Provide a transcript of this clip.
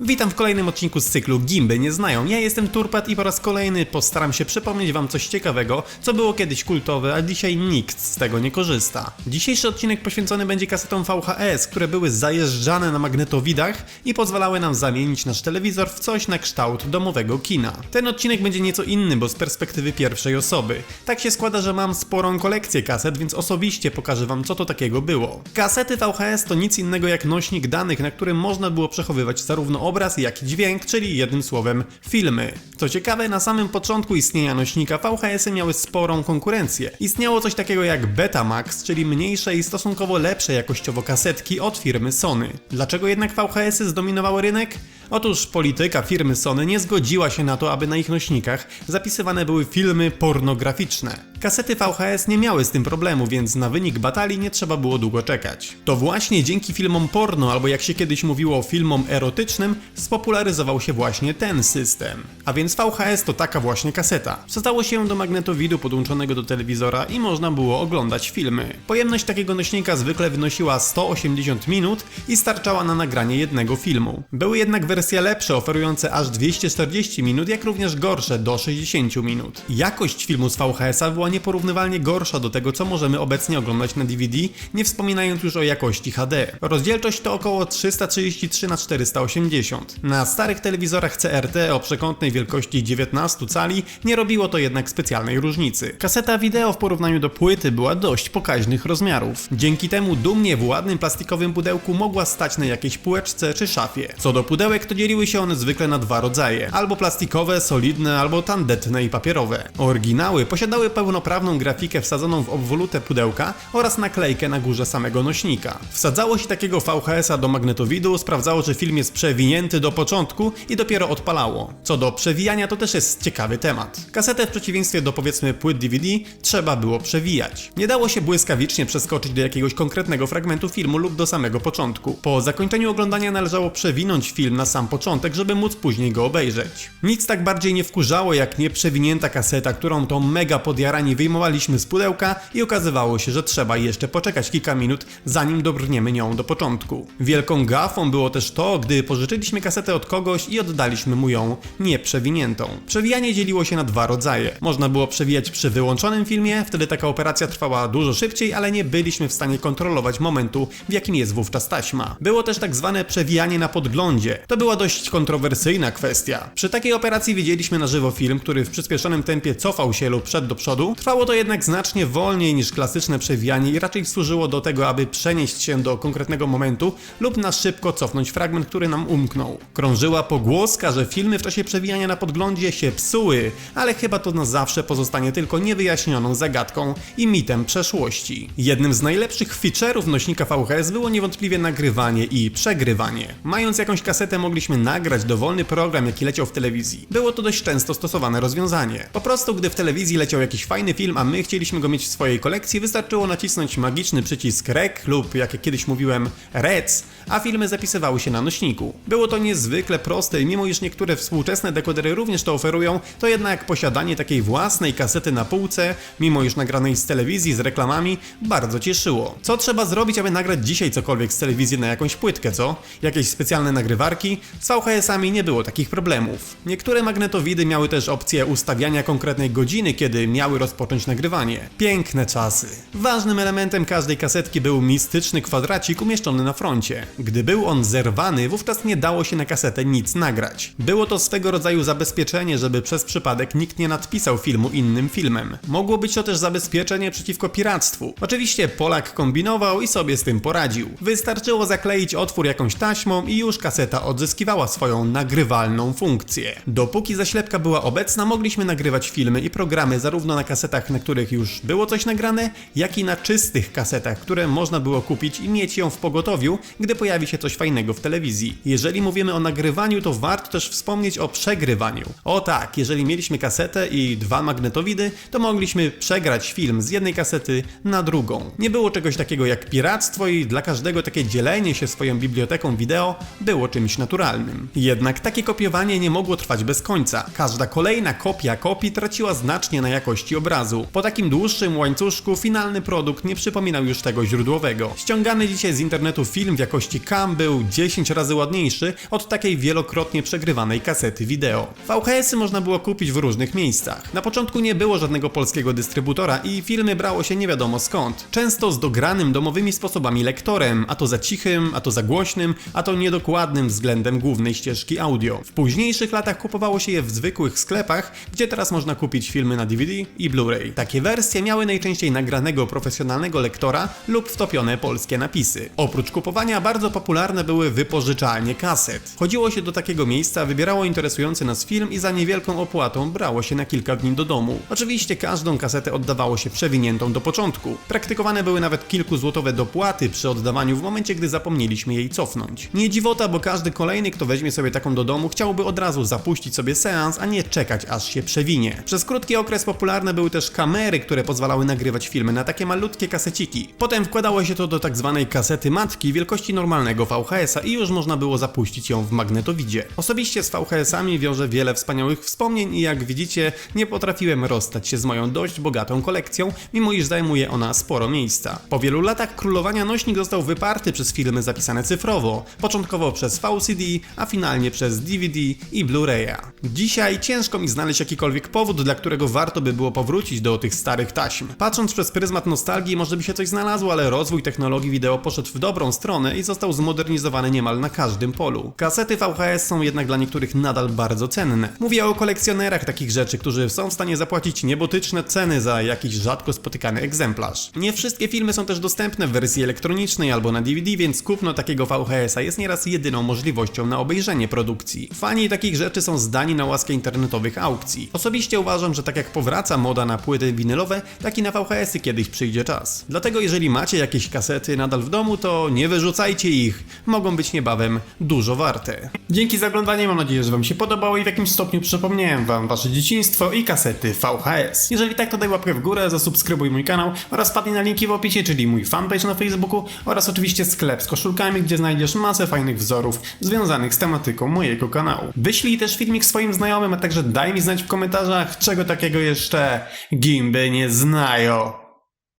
Witam w kolejnym odcinku z cyklu Gimby nie znają. Ja jestem Turpat i po raz kolejny postaram się przypomnieć wam coś ciekawego, co było kiedyś kultowe, a dzisiaj nikt z tego nie korzysta. Dzisiejszy odcinek poświęcony będzie kasetom VHS, które były zajeżdżane na magnetowidach i pozwalały nam zamienić nasz telewizor w coś na kształt domowego kina. Ten odcinek będzie nieco inny, bo z perspektywy pierwszej osoby. Tak się składa, że mam sporą kolekcję kaset, więc osobiście pokażę wam co to takiego było. Kasety VHS to nic innego jak nośnik danych, na którym można było przechowywać zarówno obraz, jak i dźwięk, czyli jednym słowem filmy. Co ciekawe, na samym początku istnienia nośnika VHS-y miały sporą konkurencję. Istniało coś takiego jak Betamax, czyli mniejsze i stosunkowo lepsze jakościowo kasetki od firmy Sony. Dlaczego jednak VHS-y zdominowały rynek? Otóż polityka firmy Sony nie zgodziła się na to, aby na ich nośnikach zapisywane były filmy pornograficzne. Kasety VHS nie miały z tym problemu, więc na wynik batalii nie trzeba było długo czekać. To właśnie dzięki filmom porno, albo jak się kiedyś mówiło filmom erotycznym, spopularyzował się właśnie ten system. A więc VHS to taka właśnie kaseta. Wsadzało się do magnetowidu podłączonego do telewizora i można było oglądać filmy. Pojemność takiego nośnika zwykle wynosiła 180 minut i starczała na nagranie jednego filmu. Były jednak wersje lepsze, oferujące aż 240 minut, jak również gorsze do 60 minut. Jakość filmu z VHS-a była nieporównywalnie gorsza do tego, co możemy obecnie oglądać na DVD, nie wspominając już o jakości HD. Rozdzielczość to około 333 na 480. Na starych telewizorach CRT o przekątnej wielkości 19 cali nie robiło to jednak specjalnej różnicy. Kaseta wideo w porównaniu do płyty była dość pokaźnych rozmiarów. Dzięki temu dumnie w ładnym plastikowym pudełku mogła stać na jakiejś półeczce czy szafie. Co do pudełek, to dzieliły się one zwykle na dwa rodzaje: albo plastikowe, solidne, albo tandetne i papierowe. Oryginały posiadały pełnoprawną grafikę wsadzoną w obwolutę pudełka oraz naklejkę na górze samego nośnika. Wsadzało się takiego VHS-a do magnetowidu, sprawdzało, czy film jest przewinięty do początku i dopiero odpalało. Co do przewijania, to też jest ciekawy temat. Kasetę w przeciwieństwie do powiedzmy płyt DVD trzeba było przewijać. Nie dało się błyskawicznie przeskoczyć do jakiegoś konkretnego fragmentu filmu lub do samego początku. Po zakończeniu oglądania należało przewinąć film na sam początek, żeby móc później go obejrzeć. Nic tak bardziej nie wkurzało jak nieprzewinięta kaseta, którą to mega podjarani wyjmowaliśmy z pudełka i okazywało się, że trzeba jeszcze poczekać kilka minut, zanim dobrniemy nią do początku. Wielką gafą było też to, gdy pożyczyliśmy kasetę od kogoś i oddaliśmy mu ją nieprzewiniętą. Przewijanie dzieliło się na dwa rodzaje. Można było przewijać przy wyłączonym filmie, wtedy taka operacja trwała dużo szybciej, ale nie byliśmy w stanie kontrolować momentu, w jakim jest wówczas taśma. Było też tak zwane przewijanie na podglądzie. To była dość kontrowersyjna kwestia. Przy takiej operacji widzieliśmy na żywo film, który w przyspieszonym tempie cofał się lub przed do przodu. Trwało to jednak znacznie wolniej niż klasyczne przewijanie i raczej służyło do tego, aby przenieść się do konkretnego momentu lub na szybko cofnąć fragment, który nam umknął. Krążyła pogłoska, że filmy w czasie przewijania na podglądzie się psuły, ale chyba to na zawsze pozostanie tylko niewyjaśnioną zagadką i mitem przeszłości. Jednym z najlepszych feature'ów nośnika VHS było niewątpliwie nagrywanie i przegrywanie. Mając jakąś kasetę mogliśmy nagrać dowolny program, jaki leciał w telewizji. Było to dość często stosowane rozwiązanie. Po prostu gdy w telewizji leciał jakiś fajny film, a my chcieliśmy go mieć w swojej kolekcji, wystarczyło nacisnąć magiczny przycisk REC lub jak kiedyś mówiłem REC, a filmy zapisywały się na nośniku. Było to niezwykle proste i mimo iż niektóre współczesne dekodery również to oferują, to jednak posiadanie takiej własnej kasety na półce, mimo iż nagranej z telewizji z reklamami, bardzo cieszyło. Co trzeba zrobić, aby nagrać dzisiaj cokolwiek z telewizji na jakąś płytkę, co? Jakieś specjalne nagrywarki? Z VHS-ami nie było takich problemów. Niektóre magnetowidy miały też opcję ustawiania konkretnej godziny, kiedy miały rozpocząć nagrywanie. Piękne czasy. Ważnym elementem każdej kasetki był mistyczny kwadracik umieszczony na froncie. Gdy był on zerwany, wówczas nie dało się na kasetę nic nagrać. Było to swego rodzaju zabezpieczenie, żeby przez przypadek nikt nie nadpisał filmu innym filmem. Mogło być to też zabezpieczenie przeciwko piractwu. Oczywiście Polak kombinował i sobie z tym poradził. Wystarczyło zakleić otwór jakąś taśmą i już kaseta odzyskiwała swoją nagrywalną funkcję. Dopóki zaślepka była obecna, mogliśmy nagrywać filmy i programy zarówno na kasetach, na których już było coś nagrane, jak i na czystych kasetach, które można było kupić i mieć ją w pogotowiu, gdy pojawi się coś fajnego w telewizji. Jeżeli mówimy o nagrywaniu, to warto też wspomnieć o przegrywaniu. O tak, jeżeli mieliśmy kasetę i dwa magnetowidy, to mogliśmy przegrać film z jednej kasety na drugą. Nie było czegoś takiego jak piractwo i dla każdego takie dzielenie się swoją biblioteką wideo było czymś naturalnym. Naturalnym. Jednak takie kopiowanie nie mogło trwać bez końca. Każda kolejna kopia kopii traciła znacznie na jakości obrazu. Po takim dłuższym łańcuszku finalny produkt nie przypominał już tego źródłowego. Ściągany dzisiaj z internetu film w jakości CAM był 10 razy ładniejszy od takiej wielokrotnie przegrywanej kasety wideo. VHS-y można było kupić w różnych miejscach. Na początku nie było żadnego polskiego dystrybutora i filmy brało się nie wiadomo skąd. Często z dogranym domowymi sposobami lektorem, a to za cichym, a to za głośnym, a to niedokładnym względem głównej ścieżki audio. W późniejszych latach kupowało się je w zwykłych sklepach, gdzie teraz można kupić filmy na DVD i Blu-ray. Takie wersje miały najczęściej nagranego profesjonalnego lektora lub wtopione polskie napisy. Oprócz kupowania bardzo popularne były wypożyczalnie kaset. Chodziło się do takiego miejsca, wybierało interesujący nas film i za niewielką opłatą brało się na kilka dni do domu. Oczywiście każdą kasetę oddawało się przewiniętą do początku. Praktykowane były nawet kilkuzłotowe dopłaty przy oddawaniu w momencie, gdy zapomnieliśmy jej cofnąć. Nie dziwota, bo każdy kolejny, kto weźmie sobie taką do domu, chciałby od razu zapuścić sobie seans, a nie czekać aż się przewinie. Przez krótki okres popularne były też kamery, które pozwalały nagrywać filmy na takie malutkie kaseciki. Potem wkładało się to do tak zwanej kasety matki wielkości normalnego VHS-a i już można było zapuścić ją w magnetowidzie. Osobiście z VHS-ami wiążę wiele wspaniałych wspomnień i jak widzicie, nie potrafiłem rozstać się z moją dość bogatą kolekcją, mimo iż zajmuje ona sporo miejsca. Po wielu latach królowania nośnik został wyparty przez filmy zapisane cyfrowo, początkowo przez VCD, a finalnie przez DVD i Blu-raya. Dzisiaj ciężko mi znaleźć jakikolwiek powód, dla którego warto by było powrócić do tych starych taśm. Patrząc przez pryzmat nostalgii, może by się coś znalazło, ale rozwój technologii wideo poszedł w dobrą stronę i został zmodernizowany niemal na każdym polu. Kasety VHS są jednak dla niektórych nadal bardzo cenne. Mówię o kolekcjonerach takich rzeczy, którzy są w stanie zapłacić niebotyczne ceny za jakiś rzadko spotykany egzemplarz. Nie wszystkie filmy są też dostępne w wersji elektronicznej albo na DVD, więc kupno takiego VHS-a jest nieraz jedyną możliwością na obejrzenie produkcji. Fani takich rzeczy są zdani na łaskę internetowych aukcji. Osobiście uważam, że tak jak powraca moda na płyty winylowe, tak i na VHS-y kiedyś przyjdzie czas. Dlatego jeżeli macie jakieś kasety nadal w domu, to nie wyrzucajcie ich. Mogą być niebawem dużo warte. Dzięki za oglądanie, mam nadzieję, że Wam się podobało i w jakimś stopniu przypomniałem Wam Wasze dzieciństwo i kasety VHS. Jeżeli tak, to daj łapkę w górę, zasubskrybuj mój kanał oraz wpadnij na linki w opisie, czyli mój fanpage na Facebooku oraz oczywiście sklep z koszulkami, gdzie znajdziesz masę fajnych wzorów związanych z tematyką mojego kanału. Wyślij też filmik swoim znajomym, a także daj mi znać w komentarzach, czego takiego jeszcze gimby nie znają.